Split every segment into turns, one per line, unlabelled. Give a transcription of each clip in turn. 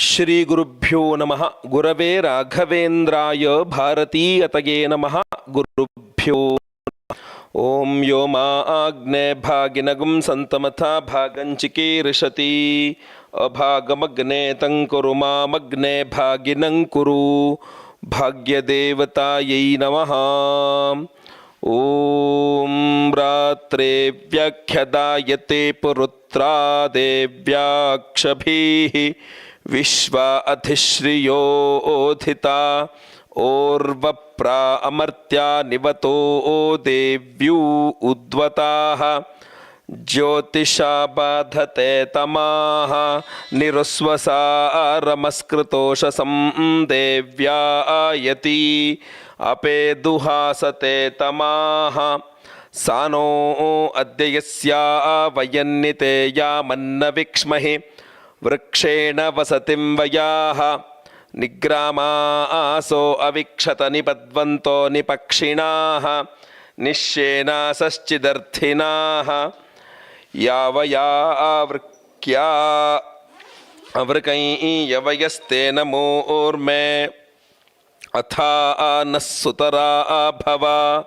శ్రీ గురుభ్యో నమ. గురవే రాఘవేంద్రాయ భారతీయతయే నమ. గురుభ్యో ఓం యో మా ఆగ్నే భాగినగుం సంతమథా భాగంచికీర్షతి అభాగమగ్నే తం కురు మామగ్నే భాగినం కురు. భాగ్యదేవతాయై నమ. ॐ रात्रे व्यख्यदायते पुरुत्रा देव्याक्षभिः विश्वा अधिश्रियोऽधिता ओर्वप्रा अमर्त्या निवतो देव्यू उद्वताः ज्योतिषा बाधते तमाः निरुस्वसारमस्कृतोषसं देव्या आयति अपे दुहासते तमाः, सानो अद्य यस्या वयन्निते यामन्न विक्ष्महि वृक्षेण वसतिं वयाः निग्रामासो अविक्षत निपद्वन्तो निपक्षिणाः निश्येनासश्चिदर्थिनाः यावया आवृक्या, अवृकैयवयस्तेन मोर्मे, अथा नः सुतरा भव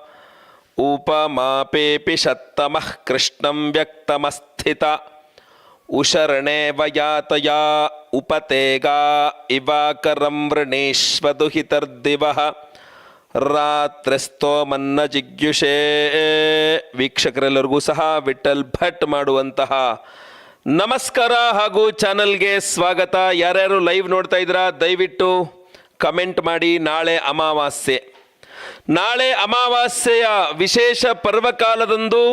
उपमापेऽपि शत्तमः कृष्णं व्यक्तमस्थित। ಉಷರಣೇವ ವಯಾತಯ ಉಪತೇಗಾ ಇವಾಕರಂ ವೃಣೇಶ್ವದುಹಿತರ್ದಿವಃ. ರಾತ್ರಿಸ್ತೋಮನ್ನ ಜಿಗ್ಯುಷೇ ವೀಕ್ಷಕರೆಲ್ಲರಿಗೂ ಸಹ ವಿಠಲ್ ಭಟ್ ಮಾಡುವಂತಹ ನಮಸ್ಕಾರ ಹಾಗೂ ಚಾನಲ್ಗೆ ಸ್ವಾಗತ. ಯಾರ್ಯಾರು ಲೈವ್ ನೋಡ್ತಾ ಇದ್ದೀರಾ, ದಯವಿಟ್ಟು ಕಮೆಂಟ್ ಮಾಡಿ. ನಾಳೆ ಅಮಾವಾಸ್ಯೆ. ನಾಳೆ ಅಮಾವಾಸ್ಯೆಯ ವಿಶೇಷ ಪರ್ವಕಾಲದಂದು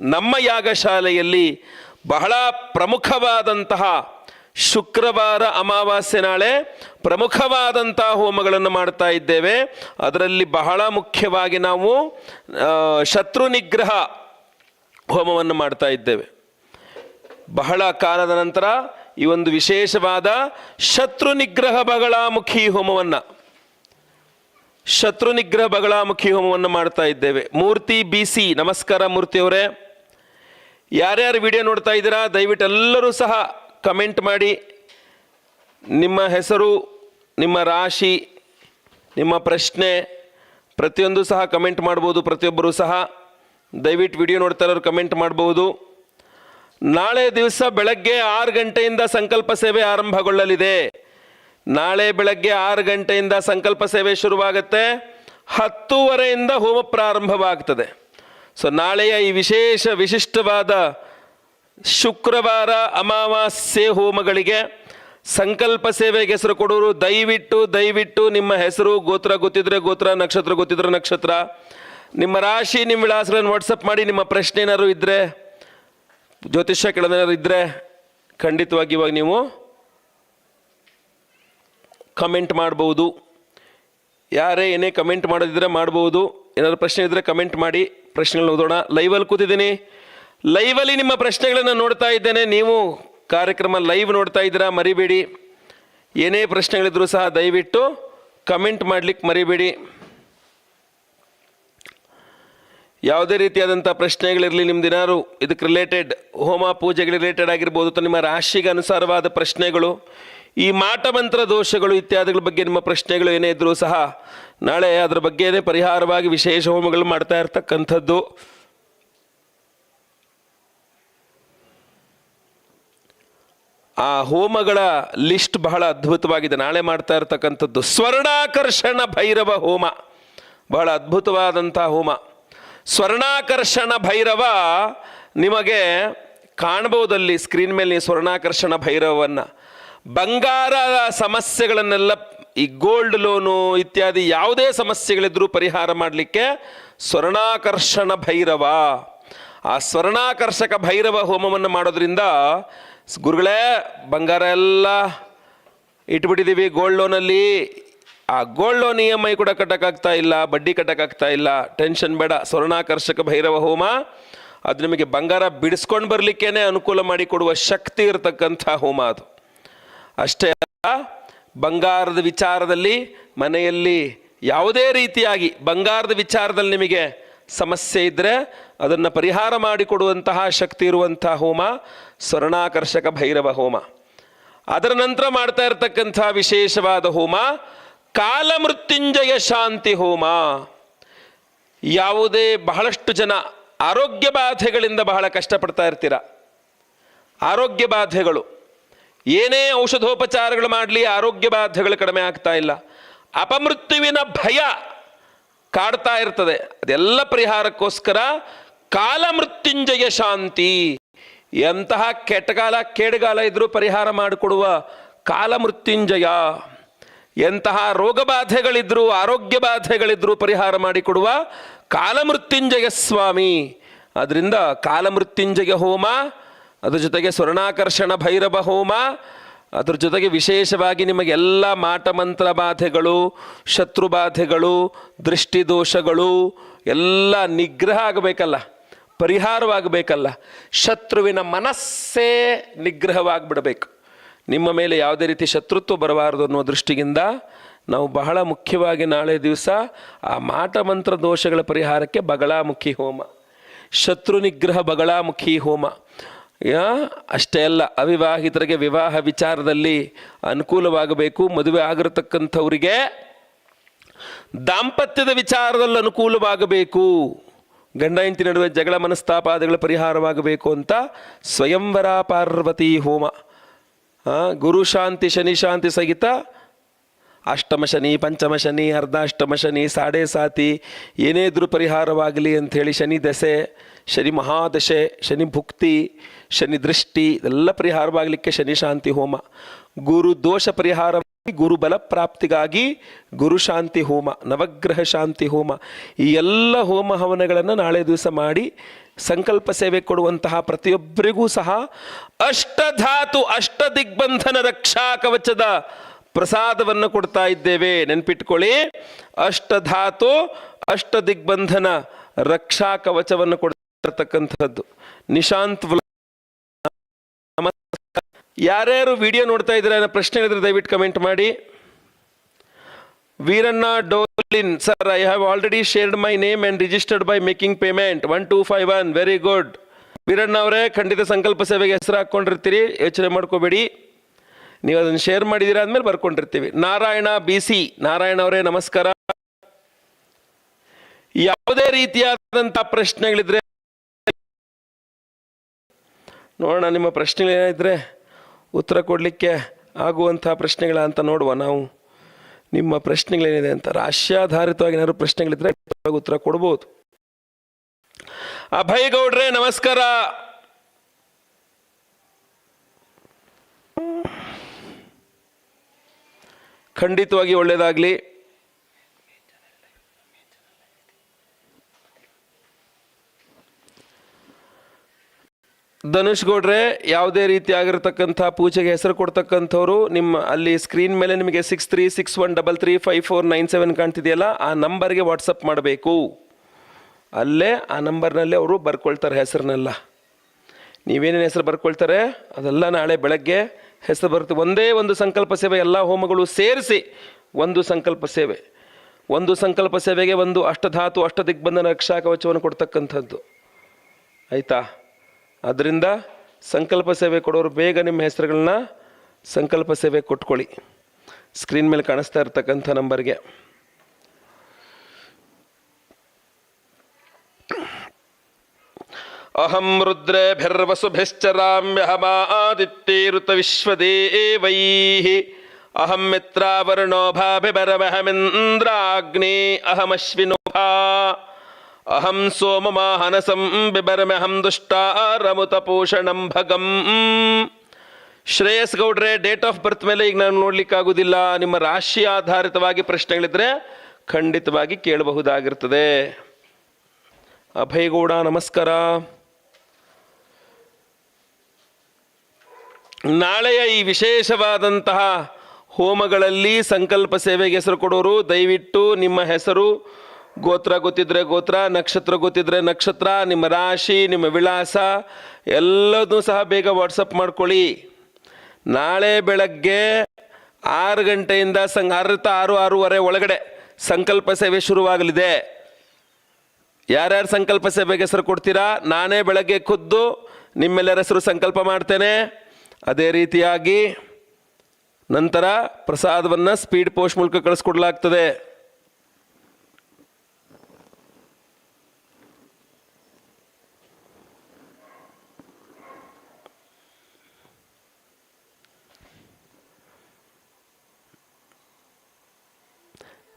ನಮ್ಮ ಯಾಗಶಾಲೆಯಲ್ಲಿ ಬಹಳ ಪ್ರಮುಖವಾದಂತಹ ಶುಕ್ರವಾರ ಅಮಾವಾಸ್ಯೆ ನಾಳೆ ಪ್ರಮುಖವಾದಂತಹ ಹೋಮಗಳನ್ನು ಮಾಡ್ತಾ ಇದ್ದೇವೆ. ಅದರಲ್ಲಿ ಬಹಳ ಮುಖ್ಯವಾಗಿ ನಾವು ಶತ್ರು ನಿಗ್ರಹ ಹೋಮವನ್ನು ಮಾಡ್ತಾ ಇದ್ದೇವೆ. ಬಹಳ ಕಾಲದ ನಂತರ ಈ ಒಂದು ವಿಶೇಷವಾದ ಶತ್ರು ನಿಗ್ರಹ ಬಗಳಾಮುಖಿ ಹೋಮವನ್ನು, ಶತ್ರು ನಿಗ್ರಹ ಬಗಳಾಮುಖಿ ಹೋಮವನ್ನು ಮಾಡ್ತಾ ಇದ್ದೇವೆ. ಮೂರ್ತಿ ಬಿ ಸಿ, ನಮಸ್ಕಾರ ಮೂರ್ತಿಯವರೇ. ಯಾರ್ಯಾರು ವಿಡಿಯೋ ನೋಡ್ತಾ ಇದ್ದೀರಾ ದಯವಿಟ್ಟು ಎಲ್ಲರೂ ಸಹ ಕಮೆಂಟ್ ಮಾಡಿ. ನಿಮ್ಮ ಹೆಸರು, ನಿಮ್ಮ ರಾಶಿ, ನಿಮ್ಮ ಪ್ರಶ್ನೆ, ಪ್ರತಿಯೊಂದು ಸಹ ಕಮೆಂಟ್ ಮಾಡ್ಬೋದು, ಪ್ರತಿಯೊಬ್ಬರು ಸಹ. ದಯವಿಟ್ಟು ವಿಡಿಯೋ ನೋಡ್ತಾ ಇರೋರು ಕಮೆಂಟ್ ಮಾಡ್ಬೋದು. ನಾಳೆ ದಿವಸ ಬೆಳಗ್ಗೆ ಆರು ಗಂಟೆಯಿಂದ ಸಂಕಲ್ಪ ಸೇವೆ ಆರಂಭಗೊಳ್ಳಲಿದೆ. ನಾಳೆ ಬೆಳಗ್ಗೆ ಆರು ಗಂಟೆಯಿಂದ ಸಂಕಲ್ಪ ಸೇವೆ ಶುರುವಾಗುತ್ತೆ. ಹತ್ತೂವರೆಯಿಂದ ಹೋಮ ಪ್ರಾರಂಭವಾಗ್ತದೆ. ಸೊ ನಾಳೆಯ ಈ ವಿಶೇಷ, ವಿಶಿಷ್ಟವಾದ ಶುಕ್ರವಾರ ಅಮಾವಾಸ್ಯೆ ಹೋಮಗಳಿಗೆ ಸಂಕಲ್ಪ ಸೇವೆಗೆ ಹೆಸರು ಕೊಡೋರು. ದಯವಿಟ್ಟು ದಯವಿಟ್ಟು ನಿಮ್ಮ ಹೆಸರು, ಗೋತ್ರ ಗೊತ್ತಿದ್ರೆ ಗೋತ್ರ, ನಕ್ಷತ್ರ ಗೊತ್ತಿದ್ರೆ ನಕ್ಷತ್ರ. ನಿಮ್ಮ ರಾಶಿ, ನಿಮ್ಮ ವಿಳಾಸಗಳನ್ನು ವಾಟ್ಸಪ್ ಮಾಡಿ, ನಿಮ್ಮ ಪ್ರಶ್ನೆ ಏನಾದ್ರು ಇದ್ದರೆ ಜ್ಯೋತಿಷ್ಯ ಕೇಳೋದೇನಾದ್ರು ಇದ್ದರೆ ಖಂಡಿತವಾಗಿ ಇವಾಗ ನೀವು ಕಮೆಂಟ್ ಮಾಡ್ಬೋದು. ಯಾರೇ ಏನೇ ಕಮೆಂಟ್ ಮಾಡೋದಿದ್ರೆ ಮಾಡ್ಬೋದು. ಏನಾದ್ರು ಪ್ರಶ್ನೆ ಇದ್ದರೆ ಕಮೆಂಟ್ ಮಾಡಿ. ಪ್ರಶ್ನೆಗಳನ್ನ ಓದೋಣ. ಲೈವಲ್ಲಿ ಕೂತಿದ್ದೀನಿ. ಲೈವಲ್ಲಿ ನಿಮ್ಮ ಪ್ರಶ್ನೆಗಳನ್ನು ನೋಡ್ತಾ ಇದ್ದೇನೆ. ನೀವು ಕಾರ್ಯಕ್ರಮ ಲೈವ್ ನೋಡ್ತಾ ಇದ್ದೀರಾ, ಮರಿಬೇಡಿ. ಏನೇ ಪ್ರಶ್ನೆಗಳಿದ್ರೂ ಸಹ ದಯವಿಟ್ಟು ಕಮೆಂಟ್ ಮಾಡ್ಲಿಕ್ಕೆ ಮರಿಬೇಡಿ. ಯಾವುದೇ ರೀತಿಯಾದಂಥ ಪ್ರಶ್ನೆಗಳಿರಲಿ ದಿನಾರು ಇದಕ್ಕೆ ರಿಲೇಟೆಡ್ ಹೋಮ ಪೂಜೆಗೆ ರಿಲೇಟೆಡ್ ಆಗಿರ್ಬೋದು ಅಥವಾ ನಿಮ್ಮ ರಾಶಿಗೆ ಅನುಸಾರವಾದ ಪ್ರಶ್ನೆಗಳು ಈ ಮಾಟ ಮಂತ್ರ ದೋಷಗಳು ಇತ್ಯಾದಿಗಳ ಬಗ್ಗೆ ನಿಮ್ಮ ಪ್ರಶ್ನೆಗಳು ಏನೇ ಇದ್ರೂ ಸಹ ನಾಳೆ ಅದರ ಬಗ್ಗೆನೇ ಪರಿಹಾರವಾಗಿ ವಿಶೇಷ ಹೋಮಗಳು ಮಾಡ್ತಾ ಇರ್ತಕ್ಕಂಥದ್ದು. ಆ ಹೋಮಗಳ ಲಿಸ್ಟ್ ಬಹಳ ಅದ್ಭುತವಾಗಿದೆ. ನಾಳೆ ಮಾಡ್ತಾ ಇರ್ತಕ್ಕಂಥದ್ದು ಸ್ವರ್ಣಾಕರ್ಷಣ ಭೈರವ ಹೋಮ. ಬಹಳ ಅದ್ಭುತವಾದಂಥ ಹೋಮ. ಸ್ವರ್ಣಾಕರ್ಷಣ ಭೈರವ ನಿಮಗೆ ಕಾಣ್ಬೋದಲ್ಲಿ ಸ್ಕ್ರೀನ್ ಮೇಲೆ ಸ್ವರ್ಣಾಕರ್ಷಣ ಭೈರವವನ್ನು. ಬಂಗಾರದ ಸಮಸ್ಯೆಗಳನ್ನೆಲ್ಲ ಈ ಗೋಲ್ಡ್ ಲೋನು ಇತ್ಯಾದಿ ಯಾವುದೇ ಸಮಸ್ಯೆಗಳಿದ್ರೂ ಪರಿಹಾರ ಮಾಡಲಿಕ್ಕೆ ಸ್ವರ್ಣಾಕರ್ಷಣ ಭೈರವ. ಆ ಸ್ವರ್ಣಾಕರ್ಷಕ ಭೈರವ ಹೋಮವನ್ನು ಮಾಡೋದ್ರಿಂದ ಗುರುಗಳೇ, ಬಂಗಾರ ಎಲ್ಲ ಇಟ್ಬಿಟ್ಟಿದ್ದೀವಿ ಗೋಲ್ಡ್ ಲೋನಲ್ಲಿ ಆ gold loan E M I ಕೂಡ ಕಟ್ಟಕ್ಕಾಗ್ತಾ ಇಲ್ಲ, ಬಡ್ಡಿ ಕಟ್ಟಕ್ಕಾಗ್ತಾ ಇಲ್ಲ. ಟೆನ್ಷನ್ ಬೇಡ, ಸ್ವರ್ಣಾಕರ್ಷಕ ಭೈರವ ಹೋಮ. ಅದು ನಿಮಗೆ ಬಂಗಾರ ಬಿಡಿಸ್ಕೊಂಡು ಬರಲಿಕ್ಕೇನೆ ಅನುಕೂಲ ಮಾಡಿಕೊಡುವ ಶಕ್ತಿ ಇರತಕ್ಕಂಥ ಹೋಮ ಅದು. ಅಷ್ಟೇ ಅಲ್ಲ, ಬಂಗಾರದ ವಿಚಾರದಲ್ಲಿ ಮನೆಯಲ್ಲಿ ಯಾವುದೇ ರೀತಿಯಾಗಿ ಬಂಗಾರದ ವಿಚಾರದಲ್ಲಿ ನಿಮಗೆ ಸಮಸ್ಯೆ ಇದ್ದರೆ ಅದನ್ನು ಪರಿಹಾರ ಮಾಡಿಕೊಡುವಂತಹ ಶಕ್ತಿ ಇರುವಂತಹ ಹೋಮ, ಸ್ವರ್ಣಾಕರ್ಷಕ ಭೈರವ ಹೋಮ. ಅದರ ನಂತರ ಮಾಡ್ತಾ ಇರತಕ್ಕಂಥ ವಿಶೇಷವಾದ ಹೋಮ, ಕಾಲಮೃತ್ಯುಂಜಯ ಶಾಂತಿ ಹೋಮ. ಯಾವುದೇ ಬಹಳಷ್ಟು ಜನ ಆರೋಗ್ಯ ಬಾಧೆಗಳಿಂದ ಬಹಳ ಕಷ್ಟಪಡ್ತಾ ಇರ್ತೀರ. ಆರೋಗ್ಯ ಬಾಧೆಗಳು. ಏನೇ ಔಷಧೋಪಚಾರಗಳು ಮಾಡಲಿ, ಆರೋಗ್ಯ ಬಾಧೆಗಳು ಕಡಿಮೆ ಆಗ್ತಾ ಇಲ್ಲ. ಅಪಮೃತ್ಯುವಿನ ಭಯ ಕಾಡ್ತಾ ಇರ್ತದೆ. ಅದೆಲ್ಲ ಪರಿಹಾರಕ್ಕೋಸ್ಕರ ಕಾಲಮೃತ್ಯುಂಜಯ ಶಾಂತಿ ಎಂತಹ ಕೆಟ್ಟಗಾಲ, ಕೇಡುಗಾಲ ಇದ್ರೂ ಪರಿಹಾರ ಮಾಡಿಕೊಡುವ ಕಾಲಮೃತ್ಯುಂಜಯ ಎಂತಹ ರೋಗ ಬಾಧೆಗಳಿದ್ರು, ಆರೋಗ್ಯ ಬಾಧೆಗಳಿದ್ರೂ ಪರಿಹಾರ ಮಾಡಿಕೊಡುವ ಕಾಲಮೃತ್ಯುಂಜಯ ಸ್ವಾಮಿ. ಅದರಿಂದ ಕಾಲಮೃತ್ಯುಂಜಯ ಹೋಮ ಅದ್ರ ಜೊತೆಗೆ ಸ್ವರ್ಣಾಕರ್ಷಣ ಭೈರವ ಹೋಮ, ಅದ್ರ ಜೊತೆಗೆ ವಿಶೇಷವಾಗಿ ನಿಮಗೆಲ್ಲ ಮಾಟಮಂತ್ರ ಬಾಧೆಗಳು, ಶತ್ರು ಬಾಧೆಗಳು ದೃಷ್ಟಿದೋಷಗಳು ಎಲ್ಲ ನಿಗ್ರಹ ಆಗಬೇಕಲ್ಲ, ಪರಿಹಾರವಾಗಬೇಕಲ್ಲ, ಶತ್ರುವಿನ ಮನಸ್ಸೇ ನಿಗ್ರಹವಾಗಿಬಿಡಬೇಕು. ನಿಮ್ಮ ಮೇಲೆ ಯಾವುದೇ ರೀತಿ ಶತ್ರುತ್ವ ಬರಬಾರದು ಅನ್ನೋ ದೃಷ್ಟಿಯಿಂದ ನಾವು ಬಹಳ ಮುಖ್ಯವಾಗಿ ನಾಳೆ ದಿವಸ ಆ ಮಾಟಮಂತ್ರ ದೋಷಗಳ ಪರಿಹಾರಕ್ಕೆ ಬಗಳಾಮುಖಿ ಹೋಮ, ಶತ್ರು ನಿಗ್ರಹ ಬಗಳಾಮುಖಿ ಹೋಮ. ಯಾ, ಅಷ್ಟೇ ಅಲ್ಲ, ಅವಿವಾಹಿತರಿಗೆ ವಿವಾಹ ವಿಚಾರದಲ್ಲಿ ಅನುಕೂಲವಾಗಬೇಕು, ಮದುವೆ ಆಗಿರತಕ್ಕಂಥವರಿಗೆ ದಾಂಪತ್ಯದ ವಿಚಾರದಲ್ಲಿ ಅನುಕೂಲವಾಗಬೇಕು. ಗಂಡ, ಹೆಂಡತಿ ನಡುವೆ ಜಗಳ, ಮನಸ್ತಾಪಾದಿಗಳ ಪರಿಹಾರವಾಗಬೇಕು ಅಂತ ಸ್ವಯಂವರ ಪಾರ್ವತಿ ಹೋಮ. ಗುರು ಶಾಂತಿ, ಶನಿ ಶಾಂತಿ ಸಹಿತ ಅಷ್ಟಮ ಶನಿ ಪಂಚಮ ಶನಿ ಅರ್ಧಾಷ್ಟಮ ಶನಿ ಸಾಡೆ ಸಾತಿ, ಏನೇ ಇದ್ರೂ ಪರಿಹಾರವಾಗಲಿ ಅಂಥೇಳಿ ಶನಿ ದಶೆ ಶನಿ ಮಹಾದಶೆ, ಶನಿ ಭುಕ್ತಿ, ಶನಿ ದೃಷ್ಟಿ, ಇದೆಲ್ಲ ಪರಿಹಾರವಾಗಲಿಕ್ಕೆ ಶನಿ ಶಾಂತಿ ಹೋಮ. ಗುರು ದೋಷ ಪರಿಹಾರ ಗುರು ಬಲ ಪ್ರಾಪ್ತಿಗಾಗಿ ಗುರು ಶಾಂತಿ ಹೋಮ, ನವಗ್ರಹ ಶಾಂತಿ ಹೋಮ. ಈ ಎಲ್ಲ ಹೋಮ ಹವನಗಳನ್ನು ನಾಳೆ ದಿವಸ ಮಾಡಿ ಸಂಕಲ್ಪ ಸೇವೆ ಕೊಡುವಂತಹ ಪ್ರತಿಯೊಬ್ಬರಿಗೂ ಸಹ ಅಷ್ಟಧಾತು ಅಷ್ಟ ದಿಗ್ಬಂಧನ ರಕ್ಷಾ ಕವಚದ ಪ್ರಸಾದವನ್ನು ಕೊಡ್ತಾ ಇದ್ದೇವೆ. ನೆನ್ಪಿಟ್ಕೊಳ್ಳಿ. ಅಷ್ಟಧಾತು ಅಷ್ಟ ದಿಗ್ಬಂಧನ ರಕ್ಷಾ ಕವಚವನ್ನು ಕೊಡ್ತಿರ್ತಕ್ಕಂಥದ್ದು. ನಿಶಾಂತ್. ಯಾರ್ಯಾರು ವಿಡಿಯೋ ನೋಡ್ತಾ ಇದ್ದೀರಾ ಪ್ರಶ್ನೆ ಇದ್ರೆ ದಯವಿಟ್ಟು ಕಮೆಂಟ್ ಮಾಡಿ. Veeranna Dolin sir I have already shared my name and registered by making payment one two five one very good Veeranna ಅವರೇ, ಖಂಡಿತ ಸಂಕಲ್ಪ ಸೇವೆಗೆ ಹೆಸರು ಹಾಕ್ಕೊಂಡಿರ್ತೀರಿ. ಯೋಚನೆ ಮಾಡ್ಕೋಬೇಡಿ. ನೀವು ಅದನ್ನು ಶೇರ್ ಮಾಡಿದ್ದೀರಾ ಅಂದಮೇಲೆ ಬರ್ಕೊಂಡಿರ್ತೀವಿ. ನಾರಾಯಣ ಬಿ ಸಿ ನಾರಾಯಣ ಅವರೇ, ನಮಸ್ಕಾರ. ಯಾವುದೇ ರೀತಿಯಾದಂಥ ಪ್ರಶ್ನೆಗಳಿದ್ರೆ ನೋಡೋಣ, ನಿಮ್ಮ ಪ್ರಶ್ನೆಗಳೇನಿದ್ರೆ ಉತ್ತರ ಕೊಡಲಿಕ್ಕೆ ಆಗುವಂಥ ಪ್ರಶ್ನೆಗಳ ಅಂತ ನೋಡುವ ನಾವು. ನಿಮ್ಮ ಪ್ರಶ್ನೆಗಳೇನಿದೆ ಅಂತ ರಾಶ್ಯಾಧಾರಿತವಾಗಿ ಏನಾದ್ರು ಪ್ರಶ್ನೆಗಳಿದ್ರೆ ಉತ್ತರ ಕೊಡ್ಬೋದು. ಅಭಯ್ ಗೌಡ್ರೆ, ನಮಸ್ಕಾರ. ಖಂಡಿತವಾಗಿ ಒಳ್ಳೆಯದಾಗಲಿ ಧನುಷ್ ಗೌಡ್ರೆ, ಯಾವುದೇ ರೀತಿಯಾಗಿರ್ತಕ್ಕಂಥ ಪೂಜೆಗೆ ಹೆಸರು ಕೊಡ್ತಕ್ಕಂಥವ್ರು, ನಿಮ್ಮ ಅಲ್ಲಿ ಸ್ಕ್ರೀನ್ ಮೇಲೆ ನಿಮಗೆ six three six one double three five four nine seven ಕಾಣ್ತಿದೆಯಲ್ಲ, ಆ ನಂಬರ್ಗೆ ವಾಟ್ಸಪ್ ಮಾಡಬೇಕು. ಅಲ್ಲೇ ಆ ನಂಬರ್ನಲ್ಲೇ ಅವರು ಬರ್ಕೊಳ್ತಾರೆ ಹೆಸರನ್ನೆಲ್ಲ. ನೀವೇನೇನು ಹೆಸರು ಬರ್ಕೊಳ್ತಾರೆ? ಅದೆಲ್ಲ ನಾಳೆ ಬೆಳಗ್ಗೆ ಹೆಸರು ಬರುತ್ತೆ. ಒಂದೇ ಒಂದು ಸಂಕಲ್ಪ ಸೇವೆ, ಎಲ್ಲ ಹೋಮಗಳು ಸೇರಿಸಿ ಒಂದು ಸಂಕಲ್ಪ ಸೇವೆ. ಒಂದು ಸಂಕಲ್ಪ ಸೇವೆಗೆ ಒಂದು ಅಷ್ಟಧಾತು ಅಷ್ಟ ದಿಗ್ಬಂಧನ ರಕ್ಷಾ ಕವಚವನ್ನು ಕೊಡ್ತಕ್ಕಂಥದ್ದು. ಆಯಿತಾ? ಅದರಿಂದ ಸಂಕಲ್ಪ ಸೇವೆ ಕೊಡೋರು ಬೇಗ ನಿಮ್ಮ ಹೆಸರುಗಳನ್ನ ಸಂಕಲ್ಪ ಸೇವೆ ಕೊಟ್ಕೊಳ್ಳಿ. ಸ್ಕ್ರೀನ್ ಮೇಲೆ ಕಾಣಿಸ್ತಾ ಇರ್ತಕ್ಕಂಥ ನಂಬರ್ಗೆ. ಅಹಂ ರುದ್ರೇಭಿರ್ವಸುಭಿಶ್ಚರಾಮ್ಯಹಮಾದಿತ್ಯೈರುತ ವಿಶ್ವದೇವೈಃ ಅಹಂ ಮಿತ್ರಾವರ್ಣೋ ಭಾಭಿಬರಮಹಮಿಂದ್ರಾಗ್ನೇ ಅಹಮಶ್ವಿನೋಭಾ ಅಹಂ ಸೋಮಮಾಹನಸಂ ಬಿಬರಮಹಂ ದುಷ್ಟಾರಮುತಪೋಷಣಂ ಭಗಂ ಶ್ರೇಯಸ್ ಗೌಡ್ರೆ ಡೇಟ್ ಆಫ್ ಬರ್ತ್ ಮೇಲೆ ಈಗ ನಾನು ನೋಡ್ಲಿಕ್ಕಾಗುವುದಿಲ್ಲ ನಿಮ್ಮ ರಾಶಿ ಆಧಾರಿತವಾಗಿ ಪ್ರಶ್ನೆಗಳಿದ್ರೆ ಖಂಡಿತವಾಗಿ ಕೇಳಬಹುದಾಗಿರ್ತದೆ. ಅಭಯಗೌಡ ನಮಸ್ಕಾರ. ನಾಳೆಯ ಈ ವಿಶೇಷವಾದಂತಹ ಹೋಮಗಳಲ್ಲಿ ಸಂಕಲ್ಪ ಸೇವೆಗೆ ಹೆಸರು ಕೊಡೋರು, ದಯವಿಟ್ಟು ನಿಮ್ಮ ಹೆಸರು, ಗೋತ್ರ ಗೊತ್ತಿದ್ರೆ ಗೋತ್ರ, ನಕ್ಷತ್ರ ಗೊತ್ತಿದ್ರೆ ನಕ್ಷತ್ರ, ನಿಮ್ಮ ರಾಶಿ, ನಿಮ್ಮ ವಿಳಾಸ ಎಲ್ಲದೂ ಸಹ ಬೇಗ ವಾಟ್ಸಪ್ ಮಾಡ್ಕೊಳ್ಳಿ. ನಾಳೆ ಬೆಳಗ್ಗೆ ಆರು ಗಂಟೆಯಿಂದ ಸಂಘ ಆರರಿಂದ ಆರು, ಆರೂವರೆ ಒಳಗಡೆ ಸಂಕಲ್ಪ ಸೇವೆ ಶುರುವಾಗಲಿದೆ. ಯಾರ್ಯಾರು ಸಂಕಲ್ಪ ಸೇವೆಗೆ ಹೆಸರು ಕೊಡ್ತೀರಾ? ನಾನೇ ಬೆಳಗ್ಗೆ ಖುದ್ದು ನಿಮ್ಮೆಲ್ಲರ ಹೆಸರು ಸಂಕಲ್ಪ ಮಾಡ್ತೇನೆ. ಅದೇ ರೀತಿಯಾಗಿ ನಂತರ ಪ್ರಸಾದವನ್ನು ಸ್ಪೀಡ್ ಪೋಸ್ಟ್ ಮೂಲಕ ಕಳಿಸ್ಕೊಡ್ಲಾಗ್ತದೆ.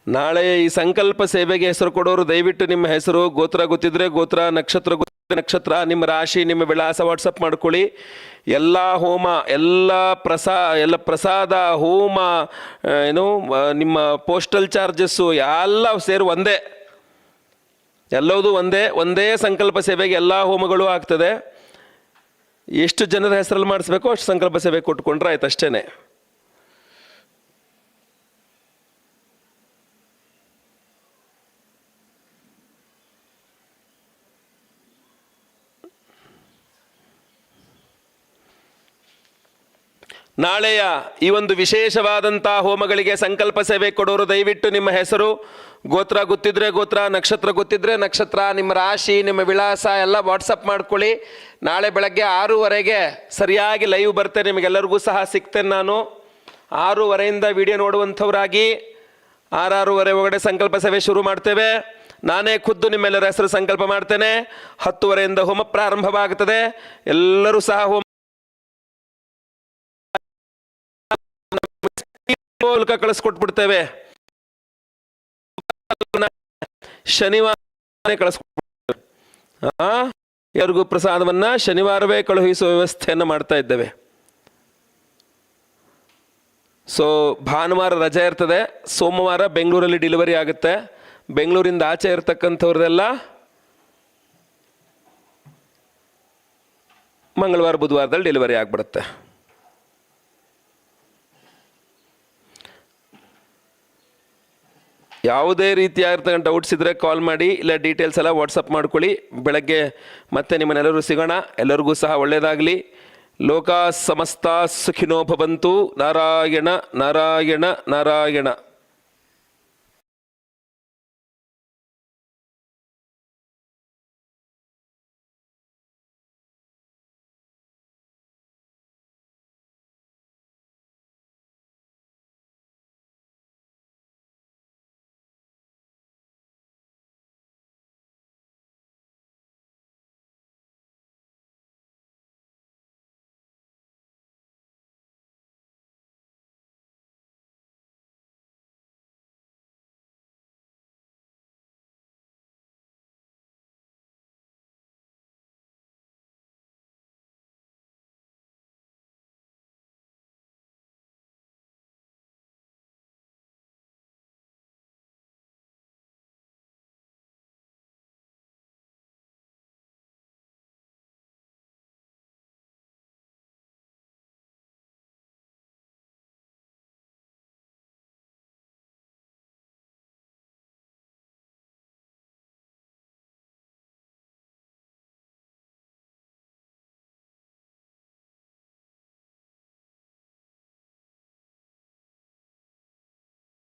ನಾಳೆ ಈ ಸಂಕಲ್ಪ ಸೇವೆಗೆ ಹೆಸರು ಕೊಡೋರು ದಯವಿಟ್ಟು ನಿಮ್ಮ ಹೆಸರು, ಗೋತ್ರ ಗೊತ್ತಿದ್ರೆ ಗೋತ್ರ, ನಕ್ಷತ್ರ ನಕ್ಷತ್ರ, ನಿಮ್ಮ ರಾಶಿ, ನಿಮ್ಮ ವಿಳಾಸ ವಾಟ್ಸಪ್ ಮಾಡ್ಕೊಳ್ಳಿ. ಎಲ್ಲ ಹೋಮ, ಎಲ್ಲ ಪ್ರಸಾ, ಎಲ್ಲ ಪ್ರಸಾದ, ಹೋಮ ಏನು ನಿಮ್ಮ ಪೋಸ್ಟಲ್ ಚಾರ್ಜಸ್ಸು ಎಲ್ಲ ಸೇರು ಒಂದೇ. ಎಲ್ಲವೂ ಒಂದೇ ಒಂದೇ ಸಂಕಲ್ಪ ಸೇವೆಗೆ ಎಲ್ಲ ಹೋಮಗಳು ಆಗ್ತದೆ. ಎಷ್ಟು ಜನರ ಹೆಸರಲ್ಲಿ ಮಾಡಿಸ್ಬೇಕು ಅಷ್ಟು ಸಂಕಲ್ಪ ಸೇವೆ ಕೊಟ್ಕೊಂಡ್ರೆ ಆಯ್ತು ಅಷ್ಟೇನೆ. ನಾಳೆಯ ಈ ಒಂದು ವಿಶೇಷವಾದಂಥ ಹೋಮಗಳಿಗೆ ಸಂಕಲ್ಪ ಸೇವೆ ಕೊಡೋರು ದಯವಿಟ್ಟು ನಿಮ್ಮ ಹೆಸರು. ಗೋತ್ರ ಗೊತ್ತಿದ್ರೆ ಗೋತ್ರ, ನಕ್ಷತ್ರ ಗೊತ್ತಿದ್ರೆ ನಕ್ಷತ್ರ, ನಿಮ್ಮ ರಾಶಿ, ನಿಮ್ಮ ವಿಳಾಸ ಎಲ್ಲ ವಾಟ್ಸಪ್ ಮಾಡ್ಕೊಳ್ಳಿ. ನಾಳೆ ಬೆಳಗ್ಗೆ ಆರೂವರೆಗೆ ಸರಿಯಾಗಿ ಲೈವ್ ಬರ್ತೇನೆ, ನಿಮಗೆಲ್ಲರಿಗೂ ಸಹ ಸಿಗ್ತೇನೆ ನಾನು. ಆರೂವರೆಯಿಂದ ವಿಡಿಯೋ ನೋಡುವಂಥವರಾಗಿ ಆರಾರೂವರೆ ಒಳಗಡೆ ಸಂಕಲ್ಪ ಸೇವೆ ಶುರು ಮಾಡ್ತೇವೆ. ನಾನೇ ಖುದ್ದು ನಿಮ್ಮೆಲ್ಲರ ಹೆಸರು ಸಂಕಲ್ಪ ಮಾಡ್ತೇನೆ. ಹತ್ತುವರೆಯಿಂದ ಹೋಮ ಪ್ರಾರಂಭವಾಗುತ್ತದೆ ಎಲ್ಲರೂ ಸಹ ಹೋಮ ಮೂಲಕ ಕಳಿಸ್ಕೊಟ್ಬಿಡ್ತೇವೆ. ಶನಿವಾರ ಕಳಿಸ್ಕೊಟ್ಬಿಡ್ತೇವೆ. ಆ, ಎಲ್ಲರಿಗೂ ಪ್ರಸಾದವನ್ನ ಶನಿವಾರವೇ ಕಳುಹಿಸುವ ವ್ಯವಸ್ಥೆಯನ್ನು ಮಾಡ್ತಾ ಇದ್ದೇವೆ. ಸೊ ಭಾನುವಾರ ರಜೆ ಇರ್ತದೆ, ಸೋಮವಾರ ಬೆಂಗಳೂರಲ್ಲಿ ಡೆಲಿವರಿ ಆಗುತ್ತೆ. ಬೆಂಗಳೂರಿಂದ ಆಚೆ ಇರ್ತಕ್ಕಂಥವ್ರದೆಲ್ಲ ಮಂಗಳವಾರ, ಬುಧವಾರದಲ್ಲಿ ಡೆಲಿವರಿ ಆಗಿಬಿಡುತ್ತೆ. ಯಾವುದೇ ರೀತಿಯಾಗಿರ್ತಕ್ಕಂಥ ಡೌಟ್ಸ್ ಇದ್ದರೆ ಕಾಲ್ ಮಾಡಿ, ಇಲ್ಲ ಡೀಟೇಲ್ಸ್ ಎಲ್ಲ ವಾಟ್ಸಪ್ ಮಾಡ್ಕೊಳ್ಳಿ. ಬೆಳಗ್ಗೆ ಮತ್ತೆ ನಿಮ್ಮನ್ನೆಲ್ಲರೂ ಸಿಗೋಣ. ಎಲ್ಲರಿಗೂ ಸಹ ಒಳ್ಳೆಯದಾಗಲಿ ಲೋಕ ಸಮಸ್ತ ಸುಖಿನೋ ಭವಂತು. ನಾರಾಯಣ ನಾರಾಯಣ ನಾರಾಯಣ.